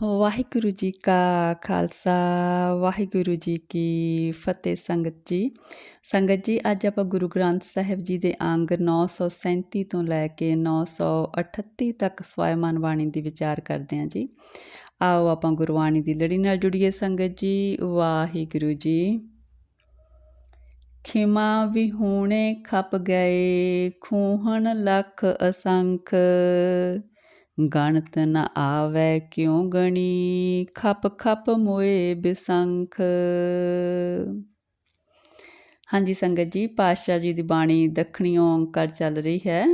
ਵਾਹਿਗੁਰੂ ਜੀ ਕਾ ਖਾਲਸਾ, ਵਾਹਿਗੁਰੂ ਜੀ ਕੀ ਫਤਿਹ ਸੰਗਤ ਜੀ। ਸੰਗਤ ਜੀ, ਅੱਜ ਆਪਾਂ ਗੁਰੂ ਗ੍ਰੰਥ ਸਾਹਿਬ ਜੀ ਦੇ ਅੰਗ 937 ਤੋਂ ਲੈ ਕੇ 938 ਤੱਕ ਸਵੈਮਨ ਬਾਣੀ ਦੀ ਵਿਚਾਰ ਕਰਦੇ ਹਾਂ ਜੀ। ਆਓ ਆਪਾਂ ਗੁਰਬਾਣੀ ਦੀ ਲੜੀ ਨਾਲ ਜੁੜੀਏ ਸੰਗਤ ਜੀ। ਵਾਹਿਗੁਰੂ ਜੀ। ਖਿਮਾ ਵਿਹੂਣੇ ਖਪ ਗਏ, ਖੂਹਣ ਲੱਖ ਅਸੰਖ। ਗਣਤ ਨ ਆਵੈ ਕਿਉ ਗਣੀ? ਖਪ ਖਪ ਮੋਏ ਬਿਸੰਖ। ਹਾਂਜੀ ਸੰਗਤ ਜੀ, ਪਾਤਸ਼ਾਹ ਜੀ ਦੀ ਬਾਣੀ ਦੱਖਣੀ ਓੰਕਾਰ ਚੱਲ ਰਹੀ ਹੈ।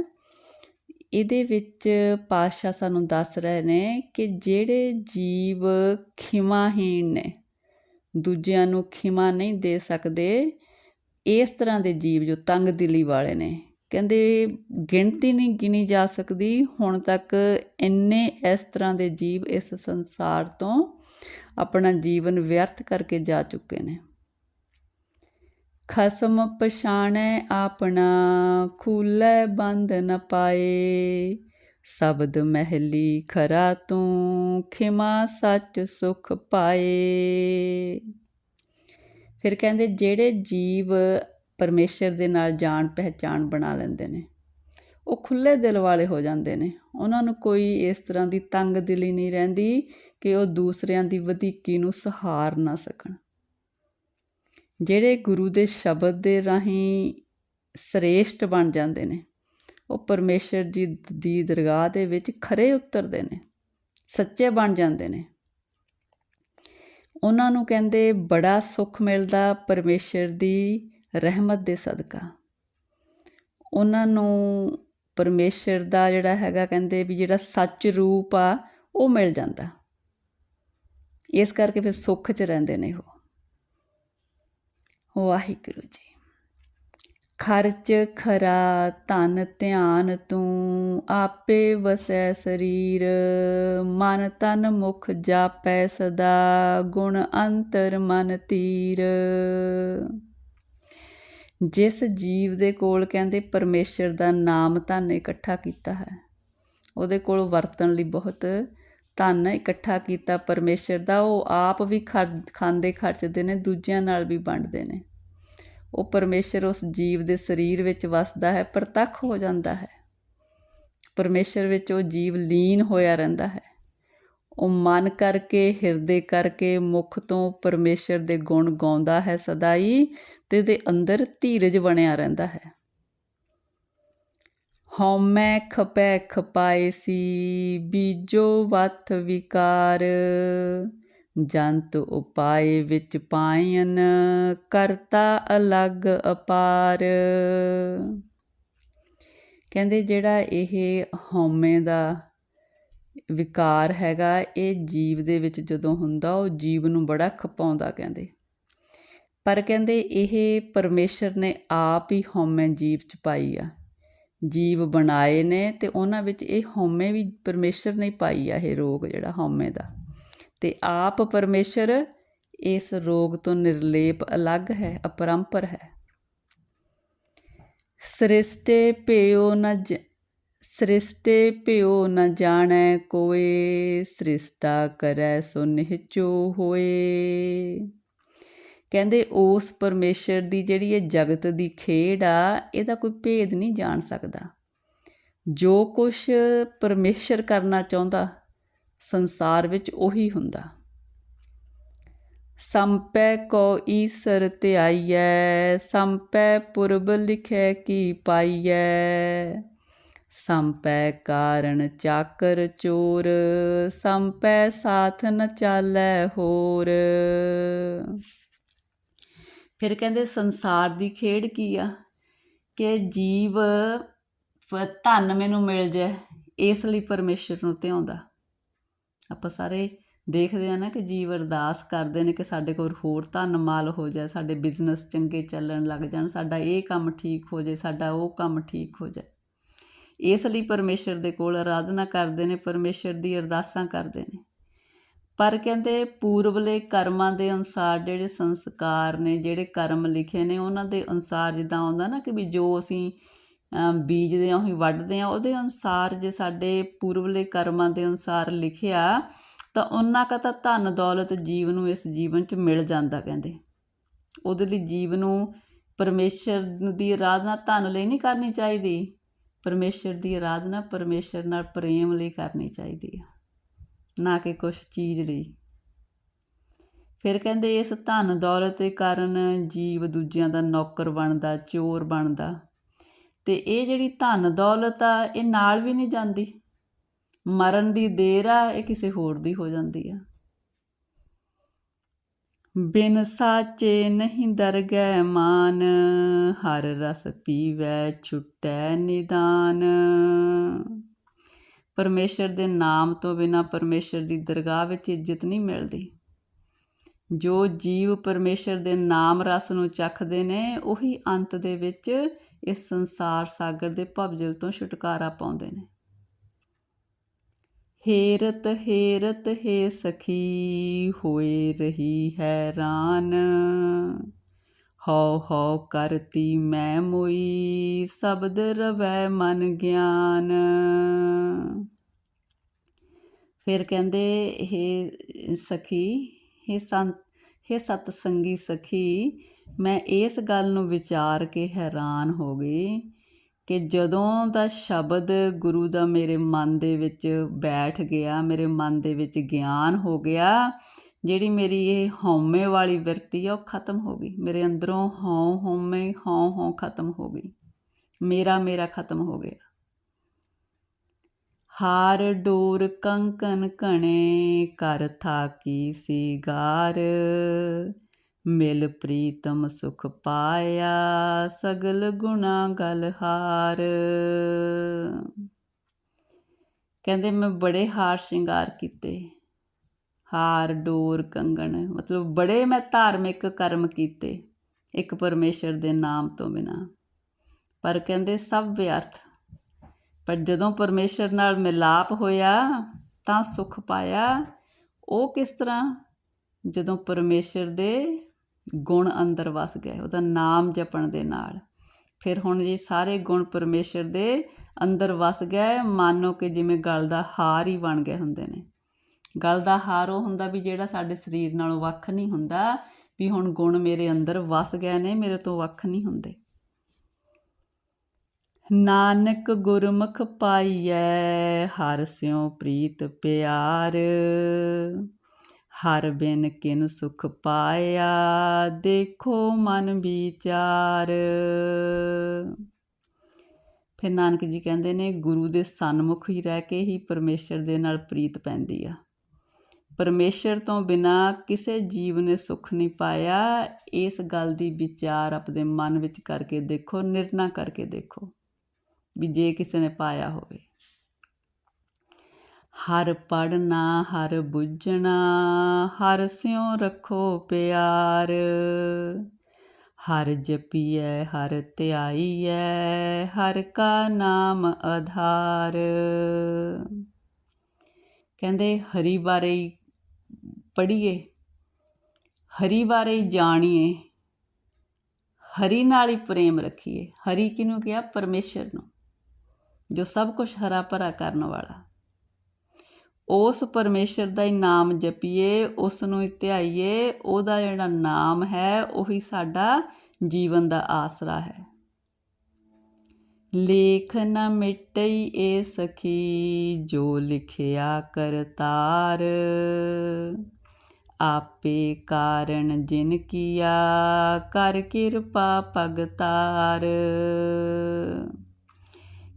ਇਹਦੇ ਵਿੱਚ ਪਾਤਸ਼ਾਹ ਸਾਨੂੰ ਦੱਸ ਰਹੇ ਨੇ ਕਿ ਜਿਹੜੇ ਜੀਵ ਖਿਮਾਹੀਣ ਨੇ, ਦੂਜਿਆਂ ਨੂੰ ਖਿਮਾ ਨਹੀਂ ਦੇ ਸਕਦੇ, ਇਸ ਤਰ੍ਹਾਂ ਦੇ ਜੀਵ ਜੋ ਤੰਗ ਦਿਲੀ ਵਾਲੇ ਨੇ। ਕਹਿੰਦੇ ਗਿਣਤੀ ਨਹੀਂ ਗਿਣੀ ਜਾ ਸਕਦੀ, ਹੁਣ ਤੱਕ ਇੰਨੇ ਇਸ ਤਰ੍ਹਾਂ ਦੇ ਜੀਵ ਇਸ ਸੰਸਾਰ ਤੋਂ ਆਪਣਾ ਜੀਵਨ ਵਿਅਰਥ ਕਰਕੇ ਜਾ ਚੁੱਕੇ ਨੇ। ਖਸਮ ਪਛਾਣੈ ਆਪਣਾ, ਖੂਲੇ ਬੰਦ ਨ ਪਾਏ। ਸ਼ਬਦ ਮਹਿਲੀ ਖਰਾ ਤੂੰ, ਖਿਮਾ ਸੱਚ ਸੁਖ ਪਾਏ। ਫਿਰ ਕਹਿੰਦੇ ਜਿਹੜੇ ਜੀਵ ਪਰਮੇਸ਼ਰ ਦੇ ਨਾਲ ਜਾਣ ਪਹਿਚਾਣ ਬਣਾ ਲੈਂਦੇ ਨੇ। ਉਹ ਖੁੱਲੇ ਦਿਲ ਵਾਲੇ ਹੋ ਜਾਂਦੇ ਨੇ। ਉਹਨਾਂ ਨੂੰ ਕੋਈ ਇਸ ਤਰ੍ਹਾਂ ਦੀ ਤੰਗ ਦਿਲੀ ਨਹੀਂ ਰਹਿੰਦੀ ਕਿ ਉਹ ਦੂਸਰਿਆਂ ਦੀ ਵਧੀਕੀ ਨੂੰ ਸਹਾਰ ਨਾ ਸਕਣ। ਜਿਹੜੇ ਗੁਰੂ ਦੇ ਸ਼ਬਦ ਦੇ ਰਾਹੀਂ ਸ੍ਰੇਸ਼ਟ ਬਣ ਜਾਂਦੇ ਨੇ, ਉਹ ਪਰਮੇਸ਼ਰ ਜੀ ਦੀ ਦਰਗਾਹ ਦੇ ਵਿੱਚ ਖਰੇ ਉਤਰਦੇ ਨੇ, ਸੱਚੇ ਬਣ ਜਾਂਦੇ ਨੇ। ਉਹਨਾਂ ਨੂੰ ਕਹਿੰਦੇ, ਬੜਾ ਸੁੱਖ ਮਿਲਦਾ ਪਰਮੇਸ਼ਰ ਦੀ ਰਹਿਮਤ ਦੇ ਸਦਕਾ। ਉਹਨਾਂ ਨੂੰ ਪਰਮੇਸ਼ਰ ਦਾ ਜਿਹੜਾ ਹੈਗਾ ਕਹਿੰਦੇ ਵੀ ਜਿਹੜਾ ਸੱਚ ਰੂਪ ਆ, ਉਹ ਮਿਲ ਜਾਂਦਾ। ਇਸ ਕਰਕੇ ਫਿਰ ਸੁੱਖ 'ਚ ਰਹਿੰਦੇ ਨੇ ਉਹ। ਵਾਹਿਗੁਰੂ ਜੀ। ਖਰਚ ਖਰਾ ਧਨ ਧਿਆਨ ਤੂੰ ਆਪੇ ਵਸੈ ਸਰੀਰ, ਮਨ ਤਨ ਮੁਖ ਜਾਪੈ ਸਦਾ, ਗੁਣ ਅੰਤਰ ਮਨ ਤੀਰ। ਜਿਸ ਜੀਵ ਦੇ ਕੋਲ ਕਹਿੰਦੇ ਪਰਮੇਸ਼ਰ ਦਾ ਨਾਮ ਧਨ ਇਕੱਠਾ ਕੀਤਾ ਹੈ, ਉਹਦੇ ਕੋਲ ਵਰਤਣ ਲਈ ਬਹੁਤ ਧਨ ਇਕੱਠਾ ਕੀਤਾ ਪਰਮੇਸ਼ਰ ਦਾ, ਉਹ ਆਪ ਵੀ ਖਾਂਦੇ ਖਰਚਦੇ ਨੇ, ਦੂਜਿਆਂ ਨਾਲ ਵੀ ਵੰਡਦੇ ਨੇ। ਉਹ ਪਰਮੇਸ਼ਰ ਉਸ ਜੀਵ ਦੇ ਸਰੀਰ ਵਿੱਚ ਵਸਦਾ ਹੈ, ਪ੍ਰਤੱਖ ਹੋ ਜਾਂਦਾ ਹੈ। ਪਰਮੇਸ਼ਰ ਵਿੱਚ ਉਹ ਜੀਵ ਲੀਨ ਹੋਇਆ ਰਹਿੰਦਾ ਹੈ। ਉਹ ਮਨ ਕਰਕੇ, ਹਿਰਦੇ ਕਰਕੇ ਮੁਖ ਤੋਂ ਪਰਮੇਸ਼ਰ ਦੇ ਗੁਣ ਗਾਉਂਦਾ ਹੈ ਸਦਾਈ ਤੇ ਉਹਦੇ ਅੰਦਰ ਧੀਰਜ ਬਣਿਆ ਰਹਿੰਦਾ ਹੈ। ਹਉਮੈ ਖਪੈ ਖਪਾਏ ਸੀ, ਬੀਜੋ ਵਤ ਵਿਕਾਰ। ਜੰਤ ਉਪਾਏ ਵਿੱਚ ਪਾਇਨ, ਕਰਤਾ ਅਲੱਗ ਅਪਾਰ। ਕਹਿੰਦੇ ਜਿਹੜਾ ਇਹ ਹਉਮੈ ਦਾ ਵਿਕਾਰ ਹੈਗਾ, ਇਹ ਜੀਵ ਦੇ ਵਿੱਚ ਜਦੋਂ ਹੁੰਦਾ, ਉਹ ਜੀਵ ਨੂੰ ਬੜਾ ਖਪਾਉਂਦਾ ਕਹਿੰਦੇ। ਪਰ ਕਹਿੰਦੇ ਇਹ ਪਰਮੇਸ਼ਰ ਨੇ ਆਪ ਹੀ ਹਉਮੈ ਜੀਵ ਚ ਪਾਈ ਆ। ਜੀਵ ਬਣਾਏ ਨੇ ਤੇ ਉਹਨਾਂ ਵਿੱਚ ਇਹ ਹਉਮੈ ਵੀ ਪਰਮੇਸ਼ਰ ਨੇ ਪਾਈ ਆ, ਇਹ ਰੋਗ ਜਿਹੜਾ ਹਉਮੈ ਦਾ। ਤੇ ਆਪ ਪਰਮੇਸ਼ਰ ਇਸ ਰੋਗ ਤੋਂ ਨਿਰਲੇਪ ਅਲੱਗ ਹੈ, ਅਪਰੰਪਰ ਹੈ। ਸ੍ਰਿਸ਼ਟੇ ਭਿਓ ਨ ਸ੍ਰਿਸ਼ਟੇ ਭਿਓ ਨ ਜਾਣੈ ਕੋਏ, ਸ੍ਰਿਸ਼ਟਾ ਕਰੈ ਸੋ ਨਿਹਚੋ ਹੋਏ। ਕਹਿੰਦੇ ਉਸ ਪਰਮੇਸ਼ਰ ਦੀ ਜਿਹੜੀ ਇਹ ਜਗਤ ਦੀ ਖੇਡ ਆ, ਇਹਦਾ ਕੋਈ ਭੇਦ ਨਹੀਂ ਜਾਣ ਸਕਦਾ। ਜੋ ਕੁਝ ਪਰਮੇਸ਼ਰ ਕਰਨਾ ਚਾਹੁੰਦਾ, ਸੰਸਾਰ ਵਿੱਚ ਉਹੀ ਹੁੰਦਾ। ਸੰਪੈ ਕੋ ਈਸਰ ਤੇ ਧਿਆਈਐ, ਸੰਪੈ ਪੁਰਬ ਲਿਖੈ ਕੀ ਪਾਈਐ। ਸੰਪੈ ਕਾਰਣ ਚਾਕਰ ਚੋਰ, ਸੰਪੈ ਸਾਥ ਨ ਚਾਲੈ ਹੋਰ। ਫਿਰ ਕਹਿੰਦੇ ਸੰਸਾਰ ਦੀ ਖੇਡ ਕੀ ਆ? ਕਿ ਜੀਵ ਧਨ ਮੈਨੂੰ ਮਿਲ ਜਾਏ, ਇਸ ਲਈ ਪਰਮੇਸ਼ਰ ਨੂੰ ਧਿਆਉਂਦਾ ਆਪਾਂ ਸਾਰੇ ਦੇਖਦੇ ਆ ਨਾ ਕਿ ਜੀਵ ਅਰਦਾਸ ਕਰਦੇ ਨੇ ਕਿ ਸਾਡੇ ਕੋਲ ਹੋਰ ਧਨ ਮਾਲ ਹੋ ਜਾਏ, ਸਾਡੇ ਬਿਜ਼ਨਸ ਚੰਗੇ ਚੱਲਣ ਲੱਗ ਜਾਣ, ਸਾਡਾ ਇਹ ਕੰਮ ਠੀਕ ਹੋ ਜਾਏ, ਸਾਡਾ ਉਹ ਕੰਮ ਠੀਕ ਹੋ ਜਾਏ। ਇਸ ਲਈ ਪਰਮੇਸ਼ਰ ਦੇ ਕੋਲ ਆਰਾਧਨਾ ਕਰਦੇ ਨੇ, ਪਰਮੇਸ਼ਰ ਦੀ ਅਰਦਾਸਾਂ ਕਰਦੇ ਨੇ। ਪਰ ਕਹਿੰਦੇ ਪੂਰਵਲੇ ਕਰਮਾਂ ਦੇ ਅਨੁਸਾਰ ਜਿਹੜੇ ਸੰਸਕਾਰ ਨੇ, ਜਿਹੜੇ ਕਰਮ ਲਿਖੇ ਨੇ, ਉਹਨਾਂ ਦੇ ਅਨੁਸਾਰ ਜਿੱਦਾਂ ਆਉਂਦਾ ਨਾ ਕਿ ਵੀ ਜੋ ਅਸੀਂ ਬੀਜਦੇ ਆ ਉਹੀ ਵੱਢਦੇ ਆ ਉਹਦੇ ਅਨੁਸਾਰ ਜੇ ਸਾਡੇ ਪੂਰਵਲੇ ਕਰਮਾਂ ਦੇ ਅਨੁਸਾਰ ਲਿਖਿਆ, ਤਾਂ ਉਹਨਾਂ ਕਾ ਤਾਂ ਧਨ, ਦੌਲਤ, ਜੀਵ ਨੂੰ ਇਸ ਜੀਵਨ 'ਚ ਮਿਲ ਜਾਂਦਾ ਕਹਿੰਦੇ। ਉਹਦੇ ਲਈ ਜੀਵ ਨੂੰ ਪਰਮੇਸ਼ਰ ਦੀ ਆਰਾਧਨਾ ਧਨ ਲਈ ਨਹੀਂ ਕਰਨੀ ਚਾਹੀਦੀ। ਪਰਮੇਸ਼ਰ ਦੀ ਆਰਾਧਨਾ ਪਰਮੇਸ਼ਰ ਨਾਲ ਪ੍ਰੇਮ ਲਈ ਕਰਨੀ ਚਾਹੀਦੀ ਆ, ਨਾ ਕਿ ਕੁਝ ਚੀਜ਼ ਲਈ। ਫਿਰ ਕਹਿੰਦੇ ਇਸ ਧਨ ਦੌਲਤ ਦੇ ਕਾਰਨ ਜੀਵ ਦੂਜਿਆਂ ਦਾ ਨੌਕਰ ਬਣਦਾ, ਚੋਰ ਬਣਦਾ। ਤੇ ਇਹ ਜਿਹੜੀ ਧਨ ਦੌਲਤ ਆ, ਇਹ ਨਾਲ ਵੀ ਨਹੀਂ ਜਾਂਦੀ। ਮਰਨ ਦੀ ਦੇਰ ਆ, ਇਹ ਕਿਸੇ ਹੋਰ ਦੀ ਹੋ ਜਾਂਦੀ ਆ। ਬਿਨ ਸਾਚੇ ਨਹੀਂ ਦਰਗਹਿ ਮਾਨ, ਹਰ ਰਸ ਪੀਵੈ ਛੁਟੈ ਨਿਦਾਨ। ਪਰਮੇਸ਼ਰ ਦੇ ਨਾਮ ਤੋਂ ਬਿਨਾ ਪਰਮੇਸ਼ਰ ਦੀ ਦਰਗਾਹ ਵਿੱਚ ਇੱਜ਼ਤ ਨਹੀਂ ਮਿਲਦੀ। ਜੋ ਜੀਵ ਪਰਮੇਸ਼ਰ ਦੇ ਨਾਮ ਰਸ ਨੂੰ ਚੱਖਦੇ ਨੇ, ਉਹੀ ਅੰਤ ਦੇ ਵਿੱਚ ਇਸ ਸੰਸਾਰ ਸਾਗਰ ਦੇ ਭਵਜਲ ਤੋਂ ਛੁਟਕਾਰਾ ਪਾਉਂਦੇ ਨੇ। ਹੇਰਤ ਹੇਰਤ, ਹੈ ਸਖੀ, ਹੋਏ ਰਹੀ ਹੈਰਾਨ ਹਉ ਹਉ ਕਰਤੀ ਮੈਂ ਮੋਈ, ਸ਼ਬਦ ਰਵੈ ਮਨ ਗਿਆਨ। ਫਿਰ ਕਹਿੰਦੇ ਇਹ ਸਖੀ, ਹੇ ਸੰਤ, ਹੇ ਸਤ ਸੰਗੀ ਸਖੀ, ਮੈਂ ਇਸ ਗੱਲ ਨੂੰ ਵਿਚਾਰ ਕੇ ਹੈਰਾਨ ਹੋ ਗਈ ਕਿ ਜਦੋਂ ਦਾ ਸ਼ਬਦ ਗੁਰੂ ਦਾ ਮੇਰੇ ਮਨ ਦੇ ਵਿੱਚ ਬੈਠ ਗਿਆ, ਮੇਰੇ ਮਨ ਦੇ ਵਿੱਚ ਗਿਆਨ ਹੋ ਗਿਆ, ਜਿਹੜੀ ਮੇਰੀ ਇਹ ਹਉਮੈ ਵਾਲੀ ਵਰਤੀ ਆ, ਉਹ ਖਤਮ ਹੋ ਗਈ। ਮੇਰੇ ਅੰਦਰੋਂ ਹਉ ਹਉਮੈ, ਹਉ ਹਉ ਖਤਮ ਹੋ ਗਈ। ਮੇਰਾ ਮੇਰਾ ਖਤਮ ਹੋ ਗਿਆ। ਹਾਰ ਡੋਰ ਕੰਕਨ ਕਣੇ ਕਰ ਥਾਕੀ ਸੀਗਾਰ ਮਿਲ ਪ੍ਰੀਤਮ ਸੁਖ ਪਾਇਆ ਸਗਲ ਗੁਣਾ ਗਲ ਹਾਰ। ਕਹਿੰਦੇ ਮੈਂ ਬੜੇ ਹਾਰ ਸ਼ਿੰਗਾਰ ਕੀਤੇ। ਹਾਰ, ਡੋਰ, ਕੰਗਣ, ਮਤਲਬ ਬੜੇ ਮੈਂ ਧਾਰਮਿਕ ਕਰਮ ਕੀਤੇ ਇੱਕ ਪਰਮੇਸ਼ਰ ਦੇ ਨਾਮ ਤੋਂ ਬਿਨਾ। ਪਰ ਕਹਿੰਦੇ ਸਭ ਵਿਅਰਥ। ਪਰ ਜਦੋਂ ਪਰਮੇਸ਼ਰ ਨਾਲ ਮਿਲਾਪ ਹੋਇਆ ਤਾਂ ਸੁਖ ਪਾਇਆ। ਉਹ ਕਿਸ ਤਰ੍ਹਾਂ? ਜਦੋਂ ਪਰਮੇਸ਼ਰ ਦੇ ਗੁਣ ਅੰਦਰ ਵਸ ਗਏ, ਉਹਦਾ ਨਾਮ ਜਪਣ ਦੇ ਨਾਲ। ਫਿਰ ਹੁਣ ਜੇ ਸਾਰੇ ਗੁਣ ਪਰਮੇਸ਼ਰ ਦੇ ਅੰਦਰ ਵਸ ਗਏ, ਮਾਨੋ ਕਿ ਜਿਵੇਂ ਗਲ ਦਾ ਹਾਰ ਹੀ ਬਣ ਗਏ ਹੁੰਦੇ ਨੇ। ਗਲ ਦਾ ਹਾਰ ਉਹ ਹੁੰਦਾ ਵੀ ਜਿਹੜਾ ਸਾਡੇ ਸਰੀਰ ਨਾਲੋਂ ਵੱਖ ਨਹੀਂ ਹੁੰਦਾ, ਵੀ ਹੁਣ ਗੁਣ ਮੇਰੇ ਅੰਦਰ ਵਸ ਗਏ ਨੇ, ਮੇਰੇ ਤੋਂ ਵੱਖ ਨਹੀਂ ਹੁੰਦੇ। ਨਾਨਕ ਗੁਰਮੁਖ ਪਾਈਐ, ਹਰ ਸਿਉ ਪ੍ਰੀਤ ਪਿਆਰ। ਹਰ ਬਿਨ ਕਿਨ ਸੁਖ ਪਾਇਆ, ਦੇਖੋ ਮਨ ਵਿਚਾਰ। ਫਿਰ ਨਾਨਕ ਜੀ ਕਹਿੰਦੇ ਨੇ, ਗੁਰੂ ਦੇ ਸਨਮੁਖ ਹੀ ਰਹਿ ਕੇ ਹੀ ਪਰਮੇਸ਼ਰ ਦੇ ਨਾਲ ਪ੍ਰੀਤ ਪੈਂਦੀ ਆ। ਪਰਮੇਸ਼ਰ ਤੋਂ ਬਿਨਾ ਕਿਸੇ ਜੀਵ ਨੇ ਸੁਖ ਨਹੀਂ ਪਾਇਆ। ਇਸ ਗੱਲ ਦੀ ਵਿਚਾਰ ਆਪਣੇ ਮਨ ਵਿੱਚ ਕਰਕੇ ਦੇਖੋ, ਨਿਰਣਾ ਕਰਕੇ ਦੇਖੋ ਵੀ ਜੇ ਕਿਸੇ ਨੇ ਪਾਇਆ ਹੋਵੇ। ਹਰ ਪੜਨਾ ਹਰ ਬੁੱਝਣਾ, ਹਰ ਸਿਉ ਰੱਖੋ ਪਿਆਰ। ਹਰ ਜਪੀਐ, ਹਰ ਧਿਆਈਐ, ਹਰ ਕਾ ਨਾਮ ਆਧਾਰ। ਕਹਿੰਦੇ, ਹਰੀ ਬਾਰੇ ਹੀ ਪੜ੍ਹੀਏ, ਹਰੀ ਬਾਰੇ ਹੀ ਜਾਣੀਏ, ਹਰੀ ਨਾਲ ਹੀ ਪ੍ਰੇਮ ਰੱਖੀਏ। ਹਰੀ ਕਿਹਨੂੰ ਕਿਹਾ? ਪਰਮੇਸ਼ਰ ਨੂੰ, ਜੋ ਸਭ ਕੁਝ ਹਰਾ ਭਰਾ ਕਰਨ ਵਾਲਾ। ਉਸ ਪਰਮੇਸ਼ਰ ਦਾ ਹੀ ਨਾਮ ਜਪੀਏ, ਉਸ ਨੂੰ ਧਿਆਈਏ, ਉਹਦਾ ਜਿਹੜਾ ਨਾਮ ਹੈ, ਉਹੀ ਸਾਡਾ ਜੀਵਨ ਦਾ ਆਸਰਾ ਹੈ। ਲੇਖ ਨ ਮਿਟਈ ਏ ਸਖੀ, ਜੋ ਲਿਖਿਆ ਕਰਤਾਰ ਆਪੇ ਕਾਰਨ ਜਿਨ ਕੀਆ, ਕਰ ਕਿਰਪਾ ਭਗਤਾਰ।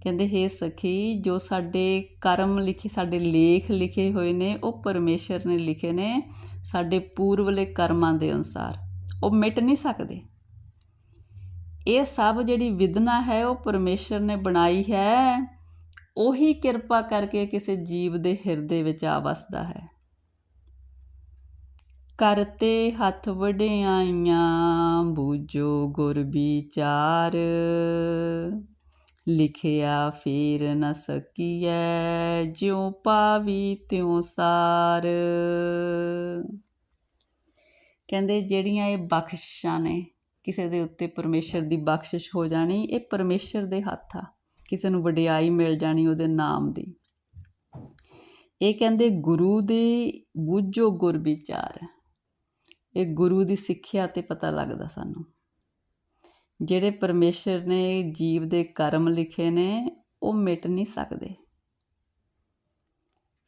ਕਹਿੰਦੇ, ਹੈ ਸਖੀ, ਜੋ ਸਾਡੇ ਕਰਮ ਲਿਖੇ, ਸਾਡੇ ਲੇਖ ਲਿਖੇ ਹੋਏ ਨੇ, ਉਹ ਪਰਮੇਸ਼ਰ ਨੇ ਲਿਖੇ ਨੇ, ਸਾਡੇ ਪੂਰਵਲੇ ਕਰਮਾਂ ਦੇ ਅਨੁਸਾਰ। ਉਹ ਮਿਟ ਨਹੀਂ ਸਕਦੇ। ਇਹ ਸਭ ਜਿਹੜੀ ਵਿਦਨਾ ਹੈ, ਉਹ ਪਰਮੇਸ਼ਰ ਨੇ ਬਣਾਈ ਹੈ। ਉਹੀ ਕਿਰਪਾ ਕਰਕੇ ਕਿਸੇ ਜੀਵ ਦੇ ਹਿਰਦੇ ਵਿੱਚ ਆ ਵਸਦਾ ਹੈ। ਕਰਤੇ ਹੱਥ ਵਡਿਆਈਆਂ, ਬੂਝੋ ਗੁਰ ਵਿਚਾਰ। ਲਿਖਿਆ ਫੇਰ ਨ ਸਕੀਐ, ਜਿਉ ਪਾਵੀ ਤਿਉ ਸਾਰ। ਕਹਿੰਦੇ ਜਿਹੜੀਆਂ ਇਹ ਬਖਸ਼ਿਸ਼ਾਂ ਨੇ, ਕਿਸੇ ਦੇ ਉੱਤੇ ਪਰਮੇਸ਼ਰ ਦੀ ਬਖਸ਼ਿਸ਼ ਹੋ ਜਾਣੀ, ਇਹ ਪਰਮੇਸ਼ਰ ਦੇ ਹੱਥ ਆ। ਕਿਸੇ ਨੂੰ ਵਡਿਆਈ ਮਿਲ ਜਾਣੀ ਉਹਦੇ ਨਾਮ ਦੀ। ਇਹ ਕਹਿੰਦੇ ਗੁਰੂ ਦੀ ਬੂਝੋ ਗੁਰ ਵਿਚਾਰ। ਇਹ ਗੁਰੂ ਦੀ ਸਿੱਖਿਆ ਤੇ ਪਤਾ ਲੱਗਦਾ ਸਾਨੂੰ। ਜਿਹੜੇ ਪਰਮੇਸ਼ਰ ਨੇ ਜੀਵ ਦੇ ਕਰਮ ਲਿਖੇ ਨੇ, ਉਹ ਮਿਟ ਨਹੀਂ ਸਕਦੇ।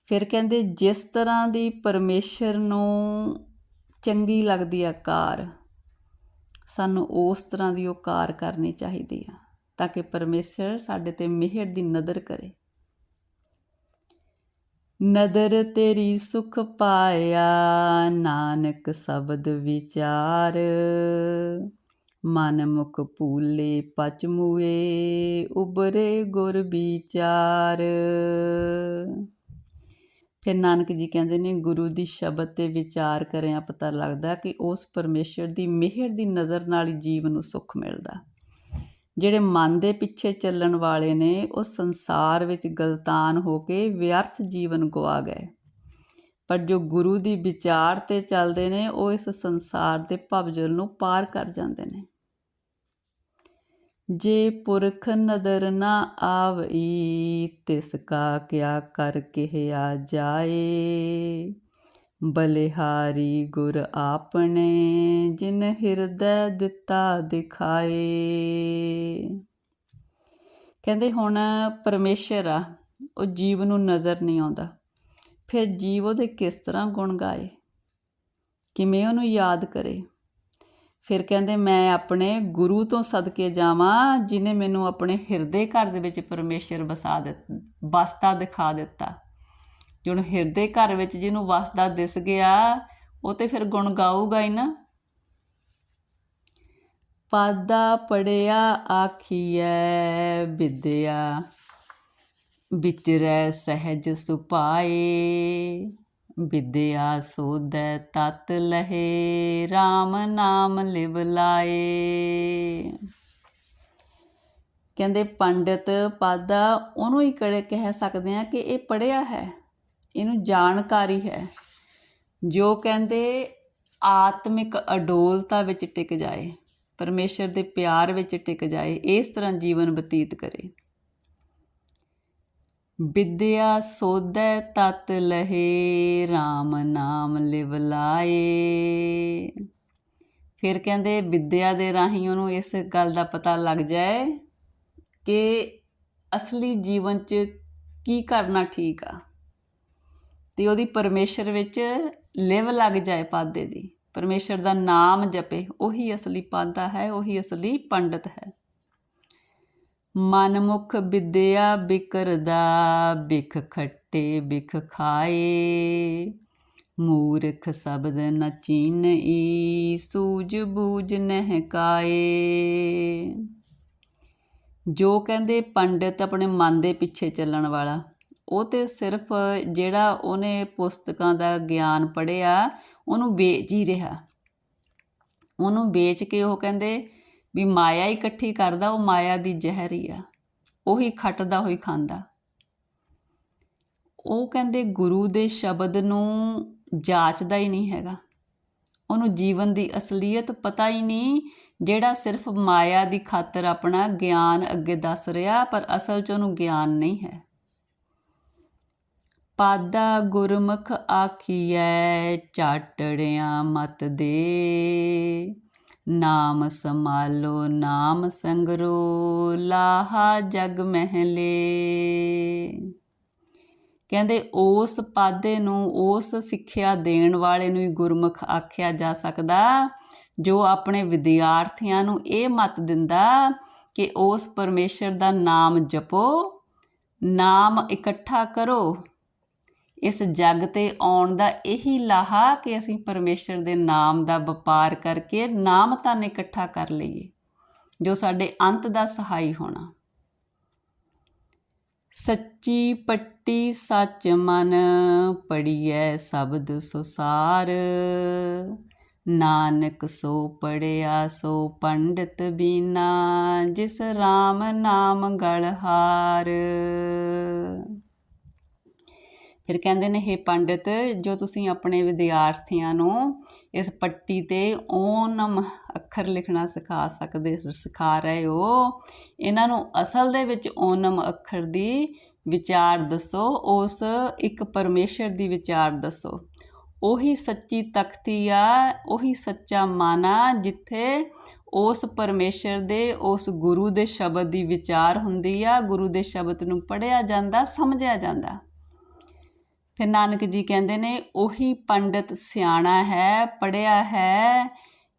ਫਿਰ ਕਹਿੰਦੇ, ਜਿਸ ਤਰ੍ਹਾਂ ਦੀ ਪਰਮੇਸ਼ਰ ਨੂੰ ਚੰਗੀ ਲੱਗਦੀ ਆ ਕਾਰ, ਸਾਨੂੰ ਉਸ ਤਰ੍ਹਾਂ ਦੀ ਉਹ ਕਾਰ ਕਰਨੀ ਚਾਹੀਦੀ ਆ, ਤਾਂ ਕਿ ਪਰਮੇਸ਼ਰ ਸਾਡੇ ਤੇ ਮਿਹਰ ਦੀ ਨਜ਼ਰ ਕਰੇ। ਨਦਰ ਤੇਰੀ ਸੁਖ ਪਾਇਆ, ਨਾਨਕ ਸ਼ਬਦ ਵਿਚਾਰ। ਮਨ ਮੁਖ ਭੂਲੇ ਪਚ ਮੂਏ ਉਬਰੇ ਗੁਰ ਵਿਚਾਰ। ਫਿਰ ਨਾਨਕ ਜੀ ਕਹਿੰਦੇ ਨੇ, ਗੁਰੂ ਦੀ ਸ਼ਬਦ ਤੇ ਵਿਚਾਰ ਕਰਿਆ ਪਤਾ ਲੱਗਦਾ ਕਿ ਉਸ ਪਰਮੇਸ਼ਰ ਦੀ ਮਿਹਰ ਦੀ ਨਜ਼ਰ ਨਾਲ ਹੀ ਜੀਵ ਨੂੰ ਸੁੱਖ ਮਿਲਦਾ। ਜਿਹੜੇ ਮਨ ਦੇ ਪਿੱਛੇ ਚੱਲਣ ਵਾਲੇ ਨੇ, ਉਹ ਸੰਸਾਰ ਵਿੱਚ ਗਲਤਾਨ ਹੋ ਕੇ ਵਿਅਰਥ ਜੀਵਨ ਗਵਾ ਗਏ। ਪਰ ਜੋ ਗੁਰੂ ਦੀ ਵਿਚਾਰ ਤੇ ਚੱਲਦੇ ਨੇ, ਉਹ ਇਸ ਸੰਸਾਰ ਦੇ ਭਵਜਲ ਨੂੰ ਪਾਰ ਕਰ ਜਾਂਦੇ ਨੇ। ਜੇ ਪੁਰਖ ਨਦਰ ਨਾ ਆਵਈ, ਤਿਸ ਕਾ ਕਿਆ ਕਰ ਕਿਹਾ ਜਾਏ? ਬਲਿਹਾਰੀ ਗੁਰ ਆਪਣੇ, ਜਿਨ ਹਿਰਦੈ ਦਿੱਤਾ ਦਿਖਾਏ। ਕਹਿੰਦੇ ਹੁਣ ਪਰਮੇਸ਼ਰ ਆ, ਉਹ ਜੀਵ ਨੂੰ ਨਜ਼ਰ ਨਹੀਂ ਆਉਂਦਾ। ਫਿਰ ਜੀਵ ਉਹਦੇ ਕਿਸ ਤਰ੍ਹਾਂ ਗੁਣ ਗਾਏ? ਕਿਵੇਂ ਉਹਨੂੰ ਯਾਦ ਕਰੇ? ਫਿਰ ਕਹਿੰਦੇ, ਮੈਂ ਆਪਣੇ ਗੁਰੂ ਤੋਂ ਸਦਕੇ ਜਾਵਾਂ, ਜਿਨੇ ਮੈਨੂੰ ਆਪਣੇ ਹਿਰਦੇ ਘਰ ਦੇ ਵਿੱਚ ਪਰਮੇਸ਼ਰ ਵਸਾ ਦਿੱਤਾ, ਵਸਦਾ ਦਿਖਾ ਦਿੱਤਾ। ਜੁਣ ਹਿਰਦੇ ਘਰ ਵਿੱਚ ਜਿਹਨੂੰ ਵਸਦਾ ਦਿਸ ਗਿਆ, ਉਹ ਤੇ ਫਿਰ ਗੁਣ ਗਾਊਗਾ ਹੀ ਨਾ। ਪਾਦਾ ਪੜਿਆ ਆਖੀਐ ਵਿਦਿਆ ਵਿਚਰੈ ਸਹਿਜ ਸੁਪਾਏ। ਵਿਦਿਆ ਸੋਧੈ ਤਤ ਲਹੇ RAM ਨਾਮ ਲਿਵ ਲਾਏ। ਕਹਿੰਦੇ ਪੰਡਿਤ ਪਾਦਾ ਉਹਨੂੰ ਹੀ ਕੜੇ ਕਹਿ ਸਕਦੇ ਆ ਕਿ ਇਹ ਪੜਿਆ ਹੈ, ਇਹਨੂੰ ਜਾਣਕਾਰੀ ਹੈ। ਜੋ ਕਹਿੰਦੇ ਆਤਮਿਕ ਅਡੋਲਤਾ ਵਿੱਚ ਟਿਕ ਜਾਏ, ਪਰਮੇਸ਼ਰ ਦੇ ਪਿਆਰ ਵਿੱਚ ਟਿਕ ਜਾਏ, ਇਸ ਤਰ੍ਹਾਂ ਜੀਵਨ ਬਤੀਤ ਕਰੇ। ਵਿਦਿਆ ਸੋਧੈ ਤਤ ਲਹੇ RAM ਨਾਮ ਲਿਵ ਲਾਏ। ਫਿਰ ਕਹਿੰਦੇ ਵਿਦਿਆ ਦੇ ਰਾਹੀਂ ਉਹਨੂੰ ਇਸ ਗੱਲ ਦਾ ਪਤਾ ਲੱਗ ਜਾਏ ਕਿ ਅਸਲੀ ਜੀਵਨ 'ਚ ਕੀ ਕਰਨਾ ਠੀਕ ਆ। ਤੇ ਉਹਦੀ ਪਰਮੇਸ਼ਰ ਵਿੱਚ ਲਿਵ ਲੱਗ ਜਾਏ ਪਾਦੇ ਦੀ। ਪਰਮੇਸ਼ਰ ਦਾ ਨਾਮ ਜਪੇ, ਉਹੀ ਅਸਲੀ ਪਾਦਾ ਹੈ, ਉਹੀ ਅਸਲੀ ਪੰਡਤ ਹੈ। ਮਨਮੁਖ ਵਿਦਿਆ ਬਿਕਰਦਾ, ਬਿਖ ਖੱਟੇ ਬਿਖ ਖਾਏ। ਮੂਰਖ ਸ਼ਬਦ ਨ ਚੀਨਈ, ਸੂਝ ਬੂਝ ਨਹਿ ਕਾਏ। ਜੋ ਕਹਿੰਦੇ ਪੰਡਿਤ ਆਪਣੇ ਮਨ ਦੇ ਪਿੱਛੇ ਚੱਲਣ ਵਾਲਾ, ਉਹ ਤੇ ਸਿਰਫ ਜਿਹੜਾ ਉਹਨੇ ਪੁਸਤਕਾਂ ਦਾ ਗਿਆਨ ਪੜ੍ਹਿਆ, ਉਹਨੂੰ ਵੇਚ ਹੀ ਰਿਹਾ। ਉਹਨੂੰ ਵੇਚ ਕੇ ਉਹ ਕਹਿੰਦੇ ਵੀ ਮਾਇਆ ਹੀ ਇਕੱਠੀ ਕਰਦਾ, ਉਹ ਮਾਇਆ ਦੀ ਜ਼ਹਿਰ ਹੀ ਆ। ਉਹੀ ਖੱਟਦਾ ਹੋਈ ਖਾਂਦਾ। ਉਹ ਕਹਿੰਦੇ ਗੁਰੂ ਦੇ ਸ਼ਬਦ ਨੂੰ ਜਾਚਦਾ ਹੀ ਨਹੀਂ ਹੈਗਾ। ਉਹਨੂੰ ਜੀਵਨ ਦੀ ਅਸਲੀਅਤ ਪਤਾ ਹੀ ਨਹੀਂ, ਜਿਹੜਾ ਸਿਰਫ ਮਾਇਆ ਦੀ ਖਾਤਰ ਆਪਣਾ ਗਿਆਨ ਅੱਗੇ ਦੱਸ ਰਿਹਾ, ਪਰ ਅਸਲ 'ਚ ਉਹਨੂੰ ਗਿਆਨ ਨਹੀਂ ਹੈ। ਪਾਦਾ ਗੁਰਮੁਖ ਆਖੀਐ, ਚਾਟੜਿਆਂ ਮਤ ਦੇ। ਨਾਮ ਸਮਾਲੋ ਨਾਮ ਸੰਗਰੋ, ਲਾਹਾ ਜਗ ਮਹਿਲੇ। ਕਹਿੰਦੇ, ਉਸ ਪਾਦੇ ਨੂੰ, ਉਸ ਸਿੱਖਿਆ ਦੇਣ ਵਾਲੇ ਨੂੰ ਹੀ ਗੁਰਮੁਖ ਆਖਿਆ ਜਾ ਸਕਦਾ, ਜੋ ਆਪਣੇ ਵਿਦਿਆਰਥੀਆਂ ਨੂੰ ਇਹ ਮਤ ਦਿੰਦਾ ਕਿ ਉਸ ਪਰਮੇਸ਼ਰ ਦਾ ਨਾਮ ਜਪੋ, ਨਾਮ ਇਕੱਠਾ ਕਰੋ। ਇਸ ਜੱਗ ਤੇ ਆਉਣ ਦਾ ਇਹੀ ਲਾਹਾ ਕਿ ਅਸੀਂ ਪਰਮੇਸ਼ਰ ਦੇ ਨਾਮ ਦਾ ਵਪਾਰ ਕਰਕੇ ਨਾਮ ਤਾਂ ਇਕੱਠਾ ਕਰ ਲਈਏ, ਜੋ ਸਾਡੇ ਅੰਤ ਦਾ ਸਹਾਈ ਹੋਣਾ। ਸੱਚੀ ਪੱਟੀ ਸੱਚ ਮਨ ਪੜੀਐ ਸ਼ਬਦ ਸੁਸਾਰ। ਨਾਨਕ ਸੋ ਪੜਿਆ ਸੋ ਪੰਡਿਤ ਬੀਨਾ, ਜਿਸ RAM ਨਾਮ ਗਲਹਾਰ ਫਿਰ ਕਹਿੰਦੇ ਨੇ हे ਪੰਡਿਤ, ਜੋ ਤੁਸੀਂ ਆਪਣੇ ਵਿਦਿਆਰਥੀਆਂ ਨੂੰ ਇਸ ਪੱਟੀ ਤੇ ਓਨਮ ਅੱਖਰ ਲਿਖਣਾ ਸਿਖਾ ਸਕਦੇ ਸਿਖਾ ਰਹੇ ਹੋ, ਇਹਨਾਂ ਨੂੰ ਅਸਲ ਦੇ ਵਿੱਚ ਓਨਮ ਅੱਖਰ ਦੀ ਵਿਚਾਰ ਦੱਸੋ, ਉਸ ਇੱਕ ਪਰਮੇਸ਼ਰ ਦੀ ਵਿਚਾਰ ਦੱਸੋ। ਉਹੀ ਸੱਚੀ ਤਖਤੀ ਆ, ਉਹੀ ਸੱਚਾ ਮਨ ਆ ਜਿੱਥੇ ਉਸ ਪਰਮੇਸ਼ਰ ਦੇ, ਉਸ ਗੁਰੂ ਦੇ ਸ਼ਬਦ ਦੀ ਵਿਚਾਰ ਹੁੰਦੀ ਆ, ਗੁਰੂ ਦੇ ਸ਼ਬਦ ਨੂੰ ਪੜਿਆ ਜਾਂਦਾ, ਸਮਝਿਆ ਜਾਂਦਾ। ਫਿਰ ਨਾਨਕ ਜੀ ਕਹਿੰਦੇ ਨੇ, ਉਹੀ ਪੰਡਤ ਸਿਆਣਾ ਹੈ ਪੜਿਆ ਹੈ,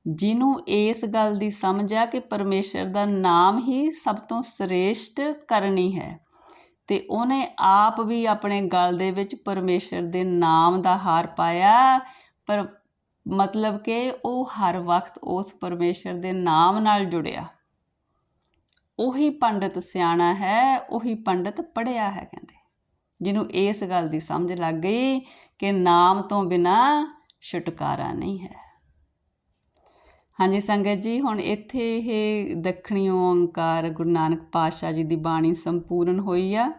ਜਿਹਨੂੰ ਇਸ ਗੱਲ ਦੀ ਸਮਝ ਆ ਕਿ ਪਰਮੇਸ਼ਰ ਦਾ ਨਾਮ ਹੀ ਸਭ ਤੋਂ ਸ੍ਰੇਸ਼ਟ ਕਰਨੀ ਹੈ ਤੇ ਉਹਨੇ ਆਪ ਵੀ ਆਪਣੇ ਗਲ ਦੇ ਵਿੱਚ ਪਰਮੇਸ਼ਰ ਦੇ ਨਾਮ ਦਾ ਹਾਰ ਪਾਇਆ। ਪਰ ਮਤਲਬ ਕਿ ਉਹ ਹਰ ਵਕਤ ਉਸ ਪਰਮੇਸ਼ਰ ਦੇ ਨਾਮ ਨਾਲ ਜੁੜਿਆ। ਉਹੀ ਪੰਡਤ ਸਿਆਣਾ ਹੈ, ਉਹੀ ਪੰਡਤ ਪੜਿਆ ਹੈ, ਕਹਿੰਦੇ। ਜਿਹਨੂੰ ਇਸ ਗੱਲ ਦੀ ਸਮਝ ਲੱਗ ਗਈ ਕਿ ਨਾਮ ਤੋਂ ਬਿਨਾ ਛੁਟਕਾਰਾ ਨਹੀਂ ਹੈ। ਹਾਂਜੀ ਸੰਗਤ ਜੀ, ਹੁਣ ਇੱਥੇ ਇਹ ਦੱਖਣੀ ਓੰਕਾਰ ਗੁਰੂ ਨਾਨਕ ਪਾਤਸ਼ਾਹ ਜੀ ਦੀ ਬਾਣੀ ਸੰਪੂਰਨ ਹੋਈ ਆ।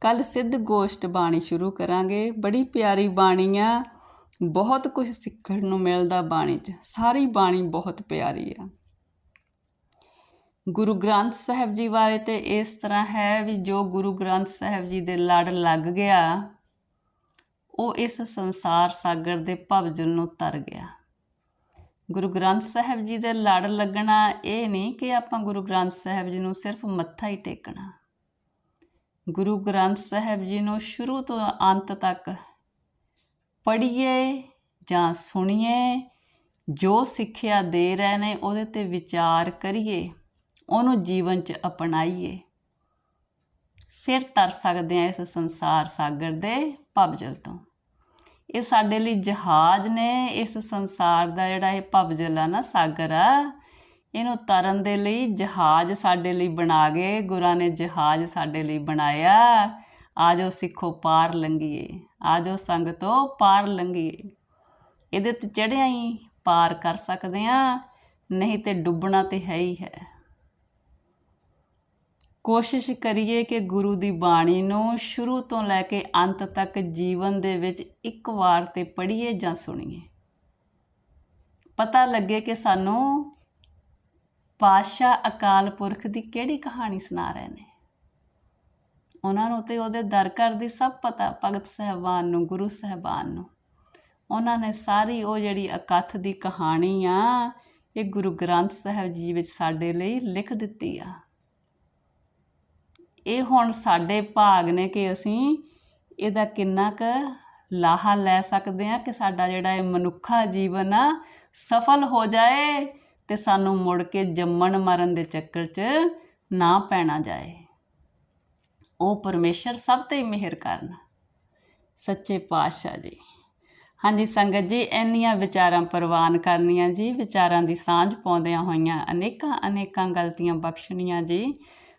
ਕੱਲ ਸਿੱਧ ਗੋਸ਼ਟ ਬਾਣੀ ਸ਼ੁਰੂ ਕਰਾਂਗੇ। ਬੜੀ ਪਿਆਰੀ ਬਾਣੀ ਆ ਬਹੁਤ ਕੁਝ ਸਿੱਖਣ ਨੂੰ ਮਿਲਦਾ ਬਾਣੀ 'ਚ। ਸਾਰੀ ਬਾਣੀ ਬਹੁਤ ਪਿਆਰੀ ਆ। ਗੁਰੂ ਗ੍ਰੰਥ ਸਾਹਿਬ ਜੀ ਬਾਰੇ ਤੇ ਇਸ ਤਰ੍ਹਾਂ ਹੈ ਵੀ ਜੋ ਗੁਰੂ ਗ੍ਰੰਥ ਸਾਹਿਬ ਜੀ ਦੇ ਲੜ ਲੱਗ ਗਿਆ, ਉਹ ਇਸ ਸੰਸਾਰ ਸਾਗਰ ਦੇ ਭਵਜਲ ਨੂੰ ਤਰ ਗਿਆ। ਗੁਰੂ ਗ੍ਰੰਥ ਸਾਹਿਬ ਜੀ ਦੇ ਲੜ ਲੱਗਣਾ ਇਹ ਨਹੀਂ ਕਿ ਆਪਾਂ ਗੁਰੂ ਗ੍ਰੰਥ ਸਾਹਿਬ ਜੀ ਨੂੰ ਸਿਰਫ ਮੱਥਾ ਹੀ ਟੇਕਣਾ। ਗੁਰੂ ਗ੍ਰੰਥ ਸਾਹਿਬ ਜੀ ਨੂੰ ਸ਼ੁਰੂ ਤੋਂ ਅੰਤ ਤੱਕ ਪੜ੍ਹੀਏ ਜਾਂ ਸੁਣੀਏ, ਜੋ ਸਿੱਖਿਆ ਦੇ ਰਹੇ ਨੇ ਉਹਦੇ ਤੇ ਵਿਚਾਰ ਕਰੀਏ। ਉਹਨੂੰ ਜੀਵਨ 'ਚ ਅਪਣਾਈਏ। ਫਿਰ ਤਰ ਸਕਦੇ ਆ ਇਸ ਸੰਸਾਰ ਸਾਗਰ ਦੇ ਭਵਜਲ ਤੋਂ। ਇਹ ਸਾਡੇ ਲਈ ਜਹਾਜ਼ ਨੇ, ਇਸ ਸੰਸਾਰ ਦਾ ਜਿਹੜਾ ਇਹ ਭਵਜਲ ਆ ਨਾ ਸਾਗਰ ਆ, ਇਹਨੂੰ ਤਰਨ ਦੇ ਲਈ ਜਹਾਜ਼ ਸਾਡੇ ਲਈ ਬਣਾ ਗਏ, ਗੁਰਾਂ ਨੇ ਜਹਾਜ਼ ਸਾਡੇ ਲਈ ਬਣਾਇਆ। ਆਜੋ ਸਿੱਖੋ ਪਾਰ ਲੰਘੀਏ ਆਜੋ ਸੰਗਤੋ ਪਾਰ ਲੰਘੀਏ। ਇਹਦੇ ਤੇ ਚੜਿਆ ਹੀ ਪਾਰ ਕਰ ਸਕਦੇ ਆ ਨਹੀਂ ਤੇ ਡੁੱਬਣਾ ਤੇ ਹੈ ਹੀ ਹੈ। ਕੋਸ਼ਿਸ਼ ਕਰੀਏ ਕਿ ਗੁਰੂ ਦੀ ਬਾਣੀ ਨੂੰ ਸ਼ੁਰੂ ਤੋਂ ਲੈ ਕੇ ਅੰਤ ਤੱਕ ਜੀਵਨ ਦੇ ਵਿੱਚ ਇੱਕ ਵਾਰ ਤੇ ਪੜ੍ਹੀਏ ਜਾਂ ਸੁਣੀਏ। ਪਤਾ ਲੱਗੇ ਕਿ ਸਾਨੂੰ ਪਾਸ਼ਾ ਅਕਾਲ ਪੁਰਖ ਦੀ ਕਿਹੜੀ ਕਹਾਣੀ ਸੁਣਾ ਰਹੇ ਨੇ। ਉਹਨਾਂ ਨੂੰ ਤੇ ਉਹਦੇ ਦਰ ਘਰ ਦੀ ਸਭ ਪਤਾ, ਭਗਤ ਸਹਿਬਾਨ ਨੂੰ, ਗੁਰੂ ਸਹਿਬਾਨ ਨੂੰ। ਉਹਨਾਂ ਨੇ ਸਾਰੀ ਉਹ ਜਿਹੜੀ ਅਕਥ ਦੀ ਕਹਾਣੀ ਆ, ਇਹ ਗੁਰੂ ਗ੍ਰੰਥ ਸਾਹਿਬ ਜੀ ਵਿੱਚ ਸਾਡੇ ਲਈ ਲਿਖ ਦਿੱਤੀ ਆ। ਇਹ ਹੁਣ ਸਾਡੇ ਭਾਗ ਨੇ ਕਿ ਅਸੀਂ ਇਹਦਾ ਕਿੰਨਾ ਕੁ ਲਾਹਾ ਲੈ ਸਕਦੇ ਆ ਕਿ ਸਾਡਾ ਜਿਹੜਾ ਇਹ ਮਨੁੱਖਾ ਜੀਵਨ ਆ, ਸਫਲ ਹੋ ਜਾਏ ਤੇ ਸਾਨੂੰ ਮੁੜ ਕੇ ਜੰਮਣ ਮਰਨ ਦੇ ਚੱਕਰ 'ਚ ਨਾ ਪੈਣਾ ਜਾਏ। ਉਹ ਪਰਮੇਸ਼ਰ ਸਭ ਤੇ ਮਿਹਰ ਕਰਨ। ਸੱਚੇ ਪਾਤਸ਼ਾਹ ਜੀ। ਹਾਂਜੀ ਸੰਗਤ ਜੀ, ਇੰਨੀਆਂ ਵਿਚਾਰਾਂ ਪ੍ਰਵਾਨ ਕਰਨੀਆਂ ਜੀ, ਵਿਚਾਰਾਂ ਦੀ ਸਾਂਝ ਪਾਉਂਦਿਆਂ ਹੋਈਆਂ ਅਨੇਕਾਂ ਅਨੇਕਾਂ ਗਲਤੀਆਂ ਬਖਸ਼ਣੀਆਂ ਜੀ।